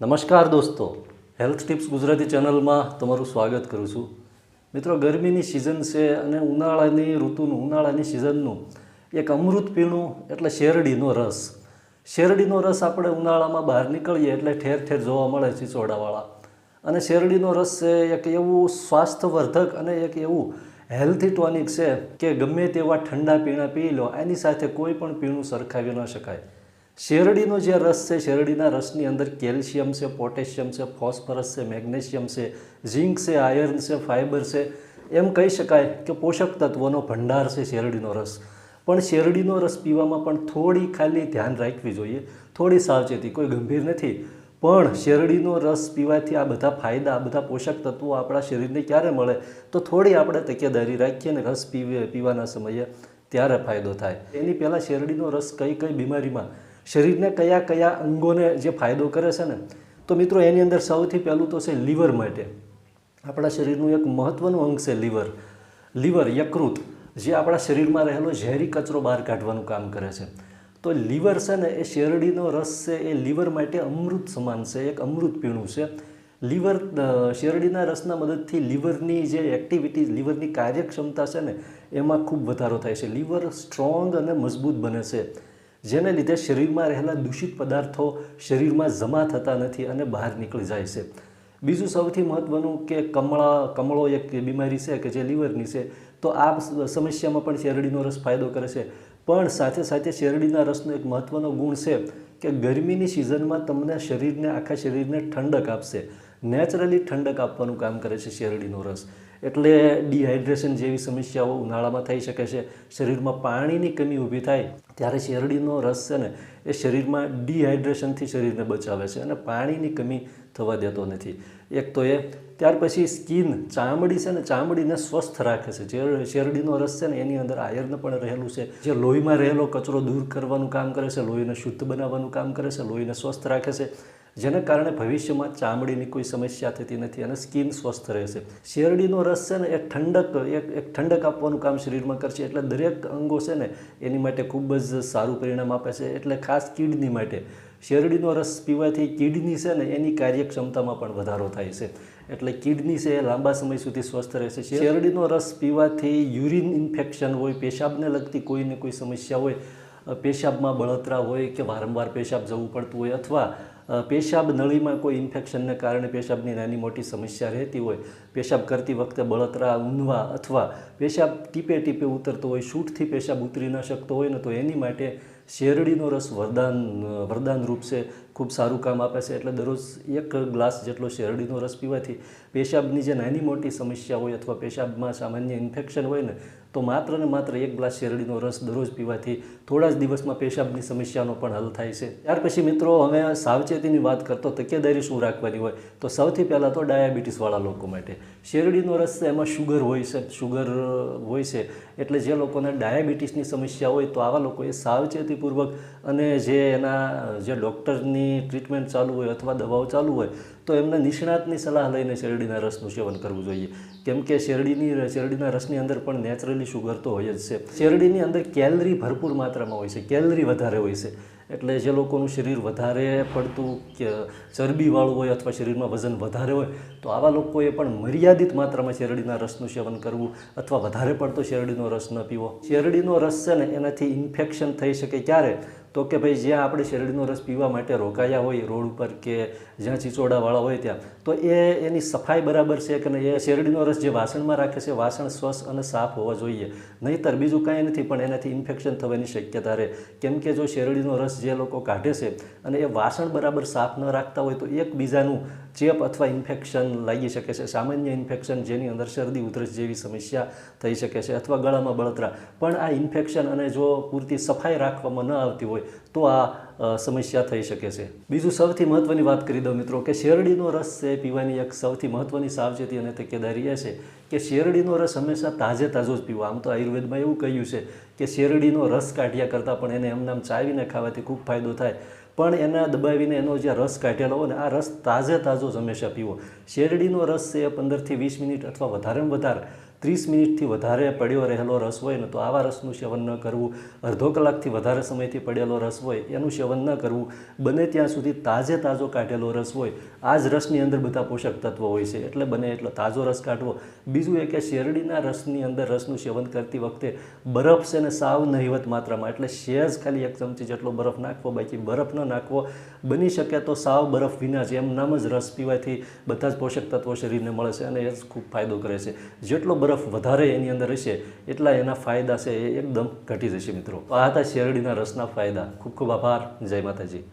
નમસ્કાર દોસ્તો. Health tips Gujarati ચેનલમાં તમારું સ્વાગત કરું છું. મિત્રો, ગરમીની સિઝન છે અને ઉનાળાની ઋતુનું, ઉનાળાની સિઝનનું એક અમૃત પીણું એટલે શેરડીનો રસ. શેરડીનો રસ આપણે ઉનાળામાં બહાર નીકળીએ એટલે ઠેર ઠેર જોવા મળે છે ચીચોડાવાળા અને શેરડીનો રસ છે એક એવું સ્વાસ્થ્યવર્ધક અને એક એવું હેલ્થી ટોનિક છે કે ગમે તેવા ઠંડા પીણા પી લો, એની સાથે કોઈ પણ પીણું સરખાવી ન શકાય. શેરડીનો જે રસ છે, શેરડીના રસની અંદર કેલ્શિયમ છે, પોટેશિયમ છે, ફોસ્ફરસ છે, મેગ્નેશિયમ છે, ઝીંક છે, આયર્ન છે, ફાઇબર છે, એમ કહી શકાય કે પોષક તત્વોનો ભંડાર છે શેરડીનો રસ. પણ શેરડીનો રસ પીવામાં પણ થોડી ખાલી ધ્યાન રાખવી જોઈએ, થોડી સાવચેતી, કોઈ ગંભીર નથી. પણ શેરડીનો રસ પીવાથી આ બધા ફાયદા, આ બધા પોષક તત્વો આપણા શરીરને ક્યારે મળે, તો થોડી આપણે તકેદારી રાખીએ અને રસ પીવે, પીવાના સમયે ત્યારે ફાયદો થાય. એની પહેલાં શેરડીનો રસ કઈ કઈ બીમારીમાં શરીરને કયા કયા અંગોને જે ફાયદો કરે છે ને, તો મિત્રો એની અંદર સૌથી પહેલું તો છે લીવર માટે. આપણા શરીરનું એક મહત્ત્વનું અંગ છે લીવર. લીવર, યકૃત, જે આપણા શરીરમાં રહેલો ઝેરી કચરો બહાર કાઢવાનું કામ કરે છે. તો લીવર છે ને, એ શેરડીનો રસ છે, એ લીવર માટે અમૃત સમાન છે, એક અમૃત પીણું છે. લીવર શેરડીના રસના મદદથી લીવરની જે એક્ટિવિટી લીવરની કાર્યક્ષમતા છે ને, એમાં ખૂબ વધારો થાય છે. લીવર સ્ટ્રોંગ અને મજબૂત બને છે. જેને લીધે શરીરમાં રહેલા દૂષિત પદાર્થો શરીરમાં જમા થતા નથી અને બહાર નીકળી જાય છે. બીજું સૌથી મહત્ત્વનું કે કમળા, કમળો એક બીમારી છે કે જે લીવરની છે, તો આ સમસ્યામાં પણ શેરડીનો રસ ફાયદો કરે છે. પણ સાથે સાથે શેરડીના રસનો એક મહત્ત્વનો ગુણ છે કે ગરમીની સિઝનમાં તમને શરીરને, આખા શરીરને ઠંડક આપશે. નેચરલી ઠંડક આપવાનું કામ કરે છે શેરડીનો રસ. એટલે ડિહાઇડ્રેશન જેવી સમસ્યાઓ ઉનાળામાં થઈ શકે છે. શરીરમાં પાણીની કમી ઊભી થાય ત્યારે શેરડીનો રસ છે ને, એ શરીરમાં ડિહાઇડ્રેશનથી શરીરને બચાવે છે અને પાણીની કમી થવા દેતો નથી. એક તો એ, ત્યાર પછી સ્કિન ચામડી છે ને, ચામડીને સ્વસ્થ રાખે છે. જે શેરડીનો રસ છે ને, એની અંદર આયર્ન પણ રહેલું છે. જે લોહીમાં રહેલો કચરો દૂર કરવાનું કામ કરે છે, લોહીને શુદ્ધ બનાવવાનું કામ કરે છે, લોહીને સ્વસ્થ રાખે છે. જેને કારણે ભવિષ્યમાં ચામડીની કોઈ સમસ્યા થતી નથી અને સ્કિન સ્વસ્થ રહેશે. શેરડીનો રસ છે ને એ ઠંડક, એક એક ઠંડક આપવાનું કામ શરીરમાં કરશે એટલે દરેક અંગો છે ને એની માટે ખૂબ જ સારું પરિણામ આપે છે, એટલે ખાસ કિડની માટે. શેરડીનો રસ પીવાથી કિડની છે ને એની કાર્યક્ષમતામાં પણ વધારો થાય છે. એટલે કિડની છે એ લાંબા સમય સુધી સ્વસ્થ રહેશે. શેરડીનો રસ પીવાથી યુરિન ઇન્ફેક્શન હોય, પેશાબને લગતી કોઈને કોઈ સમસ્યા હોય પેશાબમાં બળતરા હોય કે વારંવાર પેશાબ જવું પડતું હોય અથવા પેશાબ નળીમાં કોઈ ઇન્ફેક્શનને કારણે પેશાબની નાની મોટી સમસ્યા રહેતી હોય, પેશાબ કરતી વખતે બળતરા ઊંધવા અથવા પેશાબ ટીપે ટીપે ઉતરતો હોય, શૂટથી પેશાબ ઉતરી ન શકતો હોય ને તો એની માટે શેરડીનો રસ વરદાન વરદાન રૂપ છે. ખૂબ સારું કામ આપે છે એટલે દરરોજ એક ગ્લાસ જેટલો શેરડીનો રસ પીવાથી પેશાબની જે નાની મોટી સમસ્યા હોય અથવા પેશાબમાં સામાન્ય ઇન્ફેક્શન હોય ને, તો માત્ર ને માત્ર એક ગ્લાસ શેરડીનો રસ દરરોજ પીવાથી થોડા જ દિવસમાં પેશાબની સમસ્યાનો પણ હલ થાય છે. ત્યાર પછી મિત્રો, હવે સાવચેતીની વાત કરતો તકેદારી શું રાખવાની હોય, તો સૌથી પહેલાં તો ડાયાબિટીસવાળા લોકો માટે. શેરડીનો રસ એમાં શુગર હોય છે, શુગર હોય છે, એટલે જે લોકોને ડાયાબિટીસની સમસ્યા હોય તો આવા લોકોએ સાવચેતીપૂર્વક અને જે એના જે ડૉક્ટરની ટ્રીટમેન્ટ ચાલુ હોય અથવા દવાઓ ચાલુ હોય, તો એમને નિષ્ણાતની સલાહ લઈને શેરડીના રસનું સેવન કરવું જોઈએ. કેમ કે શેરડીની શેરડીના રસની અંદર પણ નેચરલી શુગર તો હોય જ છે. શેરડીની અંદર કેલરી ભરપૂર માત્રામાં હોય છે, કેલરી વધારે હોય છે. એટલે જે લોકોનું શરીર વધારે પડતું કે ચરબીવાળું હોય અથવા શરીરમાં વજન વધારે હોય, તો આવા લોકોએ પણ મર્યાદિત માત્રામાં શેરડીના રસનું સેવન કરવું અથવા વધારે પડતો શેરડીનો રસ ન પીવો. શેરડીનો રસ છે ને, એનાથી ઇન્ફેક્શન થઈ શકે ક્યારે? તો કે ભાઈ જ્યાં આપણે શેરડીનો રસ પીવા માટે રોકાયા હોય, રોડ ઉપર કે જ્યાં ચીચોડાવાળા હોય ત્યાં, તો એ એની સફાઈ બરાબર છે કે નહીં? એ શેરડીનો રસ જે વાસણમાં રાખે છે, વાસણ સ્વચ્છ અને સાફ હોવા જોઈએ. નહીંતર બીજું કાંઈ નથી, પણ એનાથી ઇન્ફેક્શન થવાની શક્યતા રહે. કેમ કે જો શેરડીનો રસ જે લોકો કાઢે છે અને એ વાસણ બરાબર સાફ ન રાખતા હોય, તો એકબીજાનું ચેપ અથવા ઇન્ફેક્શન લાગી શકે છે. સામાન્ય ઇન્ફેક્શન જેની અંદર શરદી, ઉધરસ જેવી સમસ્યા થઈ શકે છે અથવા ગળામાં બળતરા. પણ આ ઇન્ફેક્શન અને જો પૂરતી સફાઈ રાખવામાં ન આવતી હોય તો આ સમસ્યા થઈ શકે છે. બીજું સૌથી મહત્ત્વની વાત કરી દઉં મિત્રો કે શેરડીનો રસ છે પીવાની એક સૌથી મહત્ત્વની સાવચેતી અને તકેદારી એ છે કે શેરડીનો રસ હંમેશા તાજે તાજો જ પીવો. આમ તો આયુર્વેદમાં એવું કહ્યું છે કે શેરડીનો રસ કાઢ્યા કરતાં પણ એને એમનામ ચાવીને ખાવાથી ખૂબ ફાયદો થાય. પણ એના દબાવીને એનો જે રસ કાઢેલો હોય ને, આ રસ તાજે તાજો હંમેશા પીવો. શેરડીનો રસ છે એ પંદરથી વીસ મિનિટ અથવા વધારેમાં વધારે. ત્રીસ મિનિટથી વધારે પડ્યો રહેલો રસ હોય ને તો આવા રસનું સેવન ન કરવું. અડધો કલાકથી વધારે સમયથી પડેલો રસ હોય, એનું સેવન ન કરવું. બને ત્યાં સુધી તાજે તાજો કાઢેલો રસ હોય. આ જ રસની અંદર બધા પોષક તત્વો હોય છે. એટલે બને એટલો તાજો રસ કાઢવો. બીજું એ કે શેરડીના રસની અંદર રસનું સેવન કરતી વખતે બરફ છે ને સાવ નહિવત માત્રામાં. એટલે સહેજ ખાલી એક ચમચી જેટલો બરફ નાખવો, બાકી બરફ ન નાખવો. બની શકે તો સાવ બરફ વિના જ એમ નામ જ રસ પીવાથી બધા જ પોષક તત્વો શરીરને મળે છે અને એ જ ખૂબ ફાયદો કરે છે. જેટલો બરફ વધારે એની અંદર હશે એટલા એના ફાયદા છે એ એકદમ ઘટી જશે મિત્રો. આ હતા શેરડીના રસના ફાયદા. ખૂબ ખૂબ આભાર. જય માતાજી.